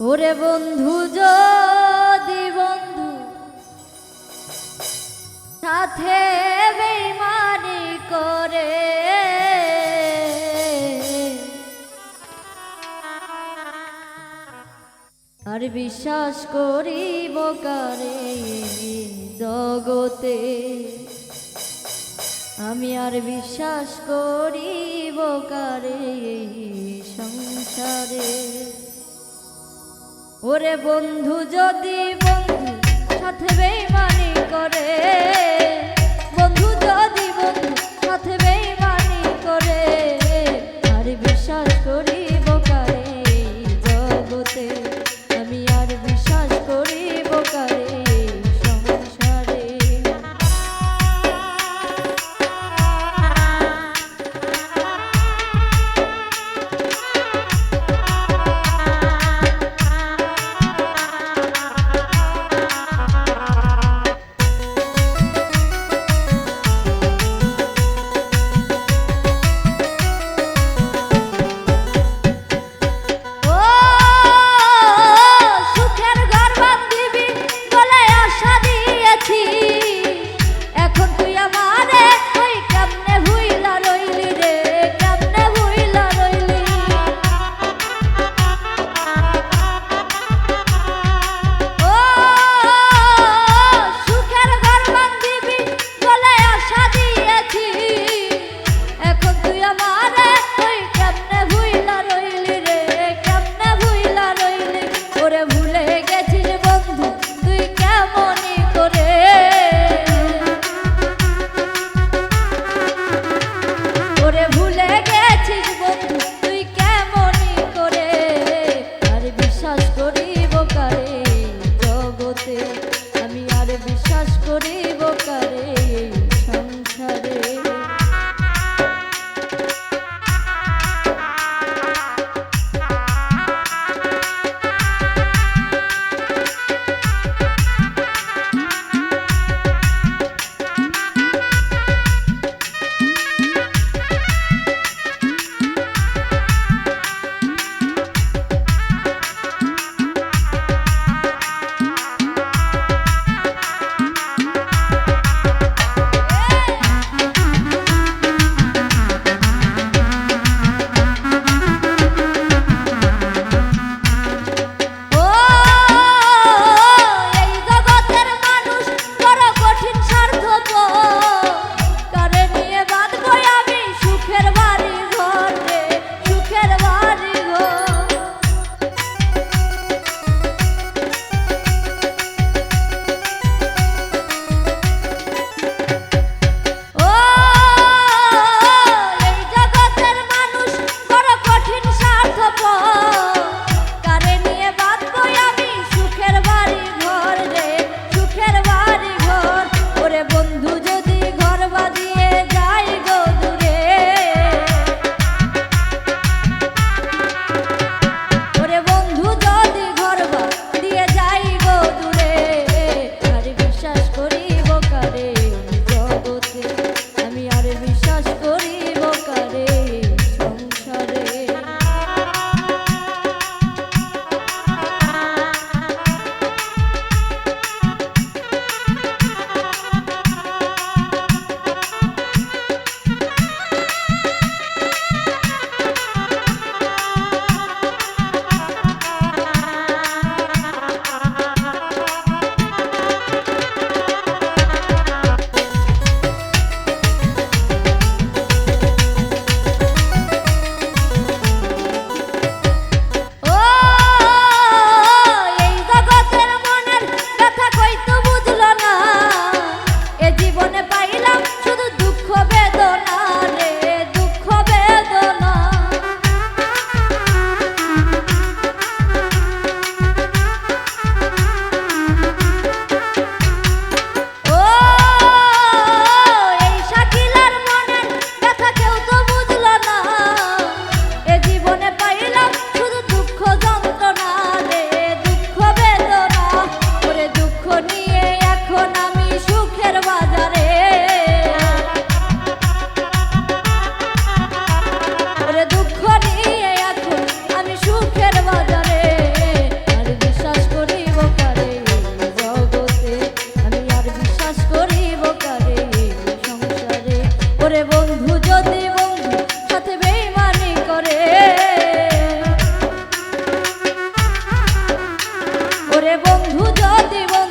ওরে বন্ধু, যদি বন্ধু সাথে বেইমানি করে, আর বিশ্বাস করিব কারে জগতে? আমি আর বিশ্বাস করিব কারে সংসারে? ওরে বন্ধু যদি বন্ধু সাথে বেমানি করে বিশ্বাস করি। বন্ধু যদি বন্ধু